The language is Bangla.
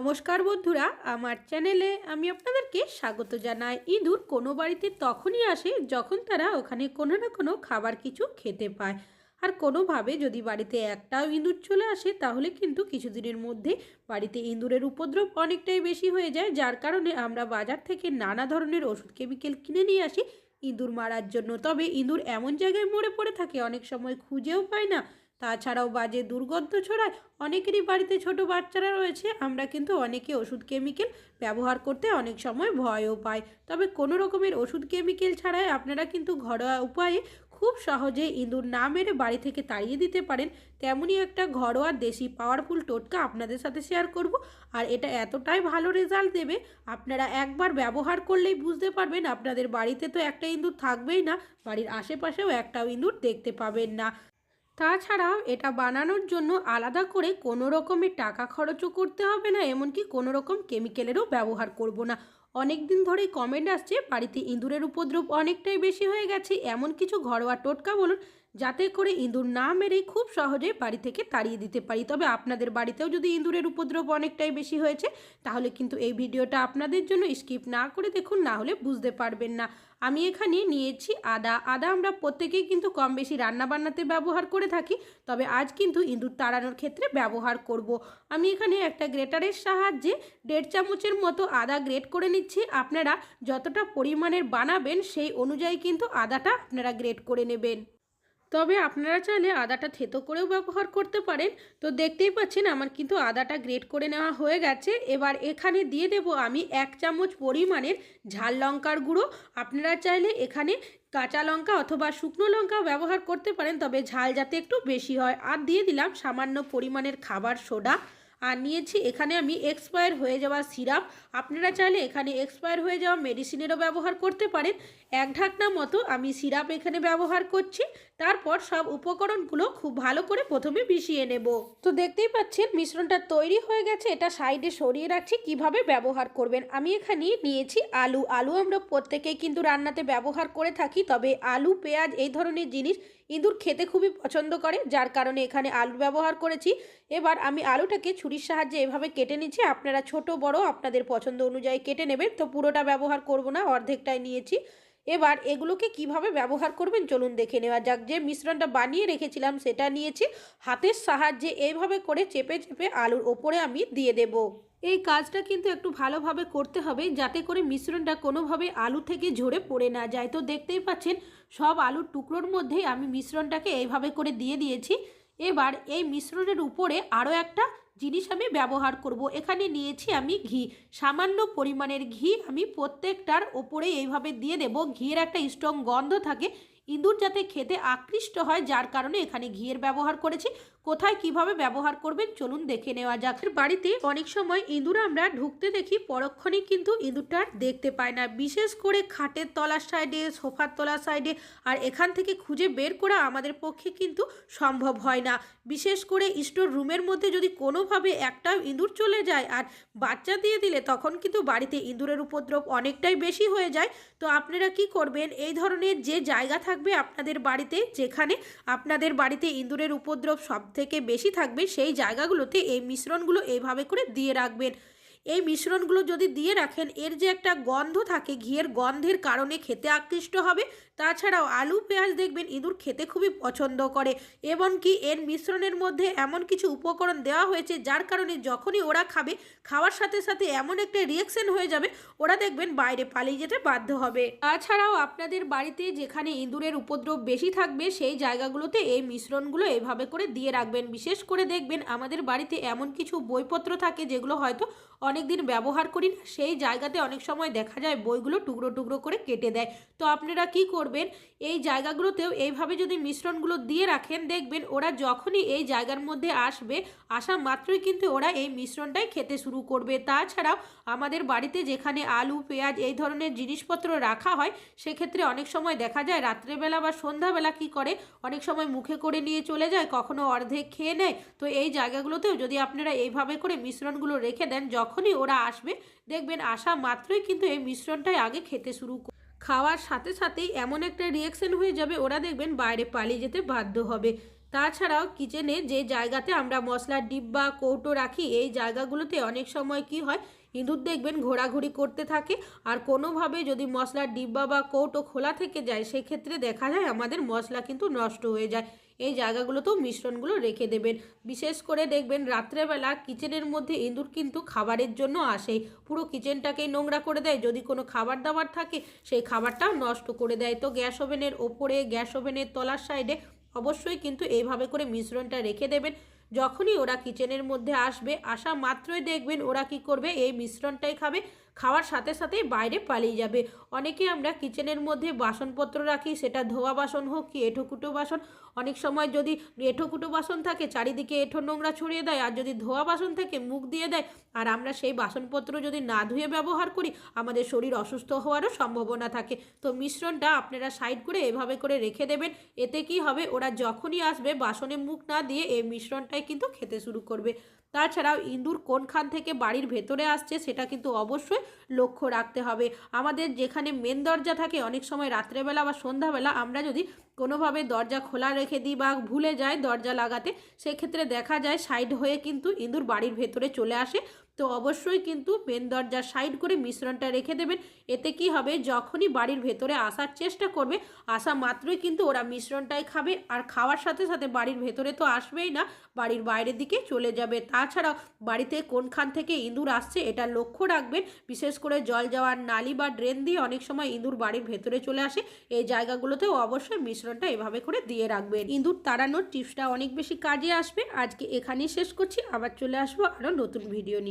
নমস্কার বন্ধুরা, আমার চ্যানেলে আমি আপনাদেরকে স্বাগত জানাই। ইঁদুর কোনো বাড়িতে তখনই আসে যখন তারা ওখানে কোনো না কোনো খাবার কিছু খেতে পায়। আর কোনোভাবে যদি বাড়িতে একটাও ইঁদুর চলে আসে, তাহলে কিন্তু কিছুদিনের মধ্যে বাড়িতে ইঁদুরের উপদ্রব অনেকটাই বেশি হয়ে যায়। যার কারণে আমরা বাজার থেকে নানা ধরনের ওষুধ কেমিক্যাল কিনে নিয়ে আসি। ইঁদুর মারার জন্য। তবে ইঁদুর এমন জায়গায় মরে পড়ে থাকে, অনেক সময় খুঁজেও পায় না। তাছাড়াও বাজে দুর্গন্ধ ছড়ায় অনেকেরই বাড়িতে ছোট বাচ্চারা রয়েছে। আমরা কিন্তু অনেকে ওষুধ কেমিক্যাল ব্যবহার করতে অনেক সময় ভয়ও পাই। তবে কোনো রকমের ওষুধ কেমিক্যাল ছাড়াই আপনারা কিন্তু ঘরোয়া উপায়ে খুব সহজে ইঁদুর না মেরে বাড়ি থেকে তাড়িয়ে দিতে পারেন। তেমনই একটা ঘরোয়া দেশি পাওয়ারফুল টোটকা আপনাদের সাথে শেয়ার করব আর এটা এতটাই ভালো রেজাল্ট দেবে, আপনারা একবার ব্যবহার করলেই বুঝতে পারবেন আপনাদের বাড়িতে তো একটা ইঁদুর থাকবেই না, বাড়ির আশেপাশেও একটাও ইঁদুর দেখতে পাবেন না। তাছাড়াও এটা বানানোর জন্য আলাদা করে কোনো রকমের টাকা খরচও করতে হবে না, এমনকি কোনো রকম কেমিক্যালেরও ব্যবহার করব না। অনেক দিন ধরেই কমেন্ট আসছে, বাড়িতে ইঁদুরের উপদ্রব অনেকটাই বেশি হয়ে গেছে, এমন কিছু ঘরোয়া টোটকা বলুন যাতে করে ইঁদুর না মেরেই খুব সহজে বাড়ি থেকে তাড়িয়ে দিতে পারি। তবে আপনাদের বাড়িতেও যদি ইঁদুরের উপদ্রব অনেকটাই বেশি হয়েছে, তাহলে কিন্তু এই ভিডিওটা আপনাদের জন্য স্কিপ না করে দেখুন, না হলে বুঝতে পারবেন না। আমি এখানে নিয়েছি আদা। আদা আমরা প্রত্যেকেই কিন্তু কম বেশি রান্না বান্নাতে ব্যবহার করে থাকি, তবে আজ কিন্তু ইঁদুর তাড়ানোর ক্ষেত্রে ব্যবহার করব। আমি এখানে একটা গ্রেটারের সাহায্যে দেড় চামচের মতো আদা গ্রেট করে নিচ্ছি। আপনারা যতটা পরিমাণের বানাবেন, সেই অনুযায়ী কিন্তু আদাটা আপনারা গ্রেট করে নেবেন। তবে আপনারা চাইলে আদাটা থেতো করেও ব্যবহার করতে পারেন। তো দেখতেই পাচ্ছেন আমার কিন্তু আদাটা গ্রেট করে নেওয়া হয়ে গেছে। এবার এখানে দিয়ে দেব আমি এক চামচ পরিমাণের ঝাল লঙ্কার গুঁড়ো। আপনারা চাইলে এখানে কাঁচা লঙ্কা অথবা শুকনো লঙ্কা ব্যবহার করতে পারেন, তবে ঝাল যাতে একটু বেশি হয়। আর দিয়ে দিলাম সামান্য পরিমাণের খাবার সোডা। আর নিয়েছি এখানে আমি এক্সপায়ার হয়ে যাওয়া সিরাপ। আপনারা চাইলে এখানে এক্সপায়ার হয়ে যাওয়া মেডিসিনেরও ব্যবহার করতে পারেন। এক ঢাকনা মতো আমি সিরাপ এখানে ব্যবহার করছি। তারপর সব উপকরণগুলো খুব ভালো করে প্রথমে মিশিয়ে নেব। তো দেখতেই পাচ্ছেন, মিশ্রণটা তৈরি হয়ে গেছে। এটা সাইডে সরিয়ে রাখছি, কীভাবে ব্যবহার করবেন? আমি এখানে নিয়েছি আলু। আলু আমরা প্রত্যেকেই কিন্তু রান্নাতে ব্যবহার করে থাকি, তবে আলু, পেঁয়াজ এই ধরনের জিনিস ইঁদুর খেতে খুবই পছন্দ করে, যার কারণে এখানে আলু ব্যবহার করেছি। এবার আমি আলুটাকে ছুরির সাহায্যে এভাবে কেটে নিচ্ছি। আপনারা ছোট, বড়, আপনাদের পছন্দ অনুযায়ী কেটে নেবেন। তো পুরোটা ব্যবহার করব না, অর্ধেকটাই নিয়েছি। এবার এগুলোকে কীভাবে ব্যবহার করবেন? চলুন দেখে নেওয়া যাক। যে মিশ্রণটা বানিয়ে রেখেছিলাম, সেটা নিয়েছি হাতের সাহায্যে। এইভাবে করে চেপে চেপে আলুর ওপরে আমি দিয়ে দেব। এই কাজটা কিন্তু একটু ভালোভাবে করতে হবে, যাতে করে মিশ্রণটা কোনোভাবে আলু থেকে ঝরে পড়ে না যায়। তো দেখতেই পাচ্ছেন, সব আলুর টুকরোর মধ্যেই আমি মিশ্রণটাকে এইভাবে করে দিয়ে দিয়েছি। এবার এই মিশ্রণের উপরে আরও একটা জিনিস আমি ব্যবহার করব। এখানে নিয়েছি আমি ঘি। সামান্য পরিমাণের ঘি আমি প্রত্যেকটার ওপরে এইভাবে দিয়ে দেব। ঘিয়ের একটা স্ট্রং গন্ধ থাকে ইঁদুর যাতে খেতে আকৃষ্ট হয়, যার কারণে এখানে ঘিয়ের ব্যবহার করেছি। কোথায় কীভাবে ব্যবহার করবেন চলুন দেখে নেওয়া যাক। বাড়িতে অনেক সময় ইঁদুর আমরা ঢুকতে দেখি পরক্ষণেই কিন্তু ইঁদুরটা দেখতে পায় না। বিশেষ করে খাটের তলার সাইডে, সোফার তলার সাইডে, আর এখান থেকে খুঁজে বের করা আমাদের পক্ষে কিন্তু সম্ভব হয় না। বিশেষ করে স্টোর রুমের মধ্যে যদি কোনোভাবে একটাও ইঁদুর চলে যায় আর বাচ্চা দিয়ে দিলে, তখন কিন্তু বাড়িতে ইঁদুরের উপদ্রব অনেকটাই বেশি হয়ে যায়। তো আপনারা কি করবেন? এই ধরনের যে জায়গা থাকবে আপনাদের বাড়িতে, যেখানে আপনাদের বাড়িতে ইঁদুরের উপদ্রব সব থেকে বেশি থাকবে, সেই জায়গাগুলোতে এই মিশ্রণগুলো এইভাবে করে দিয়ে রাখবেন। এই মিশ্রণগুলো যদি দিয়ে রাখেন, এর যে একটা গন্ধ থাকে, ঘিয়ের গন্ধের কারণে খেতে আকৃষ্ট হবে। তাছাড়াও আলু, পেঁয়াজ দেখবেন ইঁদুর খেতে খুবই পছন্দ করে এবং কি এর মিশ্রণের মধ্যে এমন কিছু উপকরণ দেওয়া হয়েছে, যার কারণে যখনই ওরা খাবে, খাওয়ার সাথে সাথে এমন একটা রিয়েকশন হয়ে যাবে, ওরা দেখবেন বাইরে পালিয়ে যেতে বাধ্য হবে। তাছাড়াও আপনাদের বাড়িতে যেখানে ইঁদুরের উপদ্রব বেশি থাকবে, সেই জায়গাগুলোতে এই মিশ্রণগুলো এভাবে করে দিয়ে রাখবেন। বিশেষ করে দেখবেন আমাদের বাড়িতে এমন কিছু বইপত্র থাকে, যেগুলো হয়তো অনেক দিন ব্যবহার করি না, সেই জায়গাতে অনেক সময় দেখা যায় বইগুলো টুকরো টুকরো করে কেটে দেয়। তো আপনারা কি করবেন, এই জায়গাগুলোতেও এইভাবে যদি মিশ্রণগুলো দিয়ে রাখেন, দেখবেন ওরা যখনই এই জায়গার মধ্যে আসবে, আসা মাত্রই কিন্তু ওরা এই মিশ্রণটাই খেতে শুরু করবে। তাছাড়াও আমাদের বাড়িতে যেখানে আলু, পেঁয়াজ এই ধরনের জিনিসপত্র রাখা হয়, সেক্ষেত্রে অনেক সময় দেখা যায় রাত্রেবেলা বা সন্ধ্যাবেলা কি করে, অনেক সময় মুখে করে নিয়ে চলে যায়, কখনো অর্ধেক খেয়ে নেয়। তো এই জায়গাগুলোতেও যদি আপনারা এইভাবে করে মিশ্রণগুলো রেখে দেন যখনই ওরা আসবে, দেখবেন আসা মাত্রই কিন্তু এই মিশ্রণটাই আগে খেতে শুরু খাওয়ার সাথে সাথেই এমন একটা রিয়েকশন হয়ে যাবে, ওরা দেখবেন বাইরে পালিয়ে যেতে বাধ্য হবে। তাছাড়াও কিচেনে যে জায়গাতে আমরা মশলার ডিব্বা, কৌটো রাখি, এই জায়গাগুলোতে অনেক সময় কি হয়, ইঁদুর দেখবেন ঘোরাঘুরি করতে থাকে। আর কোনোভাবে যদি মশলার ডিব্বা বা কৌটো খোলা থেকে যায়, সেক্ষেত্রে দেখা যায় আমাদের মশলা কিন্তু নষ্ট হয়ে যায়। এই জায়গাগুলোতেও মিশ্রণগুলো রেখে দেবেন। বিশেষ করে দেখবেন রাত্রেবেলা কিচেনের মধ্যে ইঁদুর কিন্তু খাবারের জন্য আসে। পুরো কিচেনটাকেই নোংরা করে দেয়। যদি কোনো খাবার দাবার থাকে, সেই খাবারটাও নষ্ট করে দেয়। তো গ্যাস ওভেনের ওপরে, গ্যাস ওভেনের তলার সাইডে অবশ্যই কিন্তু এইভাবে করে মিশ্রণটা রেখে দেবেন। যখনই ওরা কিচেনের মধ্যে আসবে, আসা মাত্রই দেখবেন ওরা কি করবে, এই মিশ্রণটাই খাবে। খাওয়ার সাথে সাথেই বাইরে পালিয়ে যাবে। অনেকে আমরা কিচেনের মধ্যে বাসনপত্র রাখি, সেটা ধোয়া বাসন হোক কি এঁঠোকুটো বাসন অনেক সময় যদি এঁঠোকুটো বাসন থাকে, চারিদিকে এঁঠো নোংরা ছড়িয়ে দেয়, আর যদি ধোয়া বাসন থাকে, মুখ দিয়ে দেয়, আর আমরা সেই বাসনপত্র যদি না ধুয়ে ব্যবহার করি, আমাদের শরীর অসুস্থ হওয়ারও সম্ভাবনা থাকে। তো মিশ্রণটা আপনারা সাইড করে এভাবে করে রেখে দেবেন, এতে কি হবে, ওরা যখনই আসবে, বাসনে মুখ না দিয়ে এই মিশ্রণটাই কিন্তু খেতে শুরু করবে। তাছাড়াও ইঁদুর কোনখান থেকে বাড়ির ভেতরে আসছে সেটা কিন্তু অবশ্যই লক্ষ্য রাখতে হবে। আমাদের যেখানে মেন দরজা থাকে, অনেক সময় রাত্রেবেলা বা সন্ধ্যাবেলা আমরা যদি কোনোভাবে দরজা খোলা রেখে দিই বা ভুলে যায় দরজা লাগাতে, সেক্ষেত্রে দেখা যায় সাইড হয়ে কিন্তু ইঁদুর বাড়ির ভেতরে চলে আসে। তো অবশ্যই কিন্তু মেন দরজা সাইড করে মিশ্রণটা রেখে দেবেন। এতে কি হবে? যখনই বাড়ির ভেতরে আসার চেষ্টা করবে, আসা মাত্রই কিন্তু ওরা মিশ্রণটাই খাবে। আর খাওয়ার সাথে সাথে বাড়ির ভেতরে তো আসবেই না, বাড়ির বাইরের দিকে চলে যাবে। তাছাড়াও বাড়িতে কোনখান থেকে ইঁদুর আসছে এটা লক্ষ্য রাখবেন। বিশেষ করে জল যাওয়ার নালি বা ড্রেন দিয়ে অনেক সময় ইঁদুর বাড়ির ভেতরে চলে আসে। এই জায়গাগুলোতেও অবশ্যই মিশ্রণটা এভাবে করে দিয়ে রাখবেন। ইঁদুর তাড়ানোর টিপসটা অনেক বেশি কাজে আসবে। আজকে এখানেই শেষ করছি। আবার চলে আসব আরও নতুন ভিডিও নিয়ে।